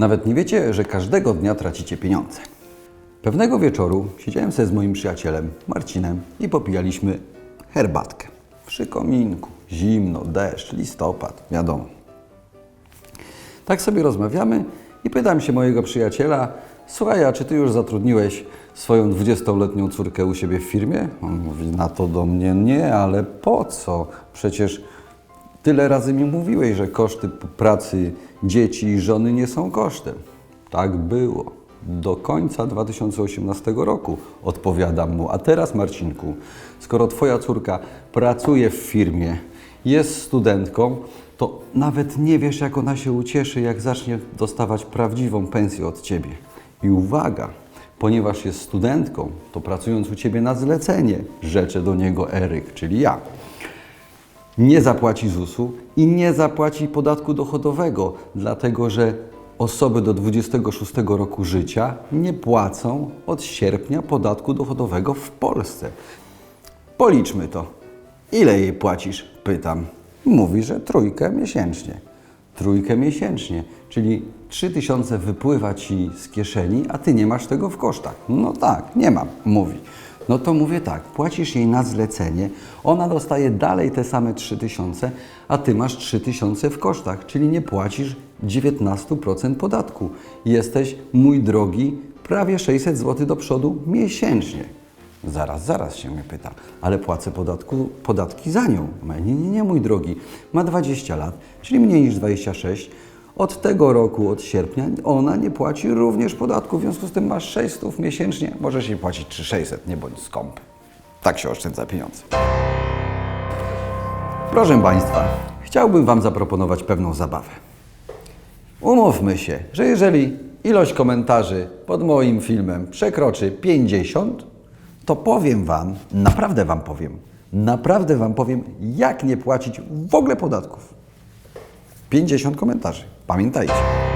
Nawet nie wiecie, że każdego dnia tracicie pieniądze. Pewnego wieczoru siedziałem sobie z moim przyjacielem Marcinem i popijaliśmy herbatkę. Przy kominku, zimno, deszcz, listopad, wiadomo. Tak sobie rozmawiamy i pytam się mojego przyjaciela, słuchaj, a czy ty już zatrudniłeś swoją 20-letnią córkę u siebie w firmie? On mówi na to do mnie, nie, ale po co? Przecież tyle razy mi mówiłeś, że koszty pracy dzieci i żony nie są kosztem. Tak było. Do końca 2018 roku odpowiadam mu. A teraz, Marcinku, skoro twoja córka pracuje w firmie, jest studentką, to nawet nie wiesz, jak ona się ucieszy, jak zacznie dostawać prawdziwą pensję od ciebie. I uwaga, ponieważ jest studentką, to pracując u ciebie na zlecenie, rzecze do niego Eryk, czyli ja nie zapłaci ZUS-u i nie zapłaci podatku dochodowego, dlatego że osoby do 26 roku życia nie płacą od sierpnia podatku dochodowego w Polsce. Policzmy to. Ile jej płacisz? Pytam. Mówi, że trójkę miesięcznie. Trójkę miesięcznie, czyli 3000 wypływa ci z kieszeni, a ty nie masz tego w kosztach. No tak, nie mam, mówi. No to mówię tak, płacisz jej na zlecenie, ona dostaje dalej te same 3000, a ty masz 3000 w kosztach, czyli nie płacisz 19% podatku. Jesteś, mój drogi, prawie 600 zł do przodu miesięcznie. Zaraz, zaraz się mnie pyta, ale płacę podatku, podatki za nią. Nie, nie, nie, mój drogi. Ma 20 lat, czyli mniej niż 26. Od tego roku, od sierpnia, ona nie płaci również podatku. W związku z tym masz 600 miesięcznie. Możesz jej płacić 3600, nie bądź skąpy. Tak się oszczędza pieniądze. Proszę Państwa, chciałbym Wam zaproponować pewną zabawę. Umówmy się, że jeżeli ilość komentarzy pod moim filmem przekroczy 50, to powiem Wam, naprawdę Wam powiem, naprawdę Wam powiem, jak nie płacić w ogóle podatków. 50 komentarzy. Pamiętajcie.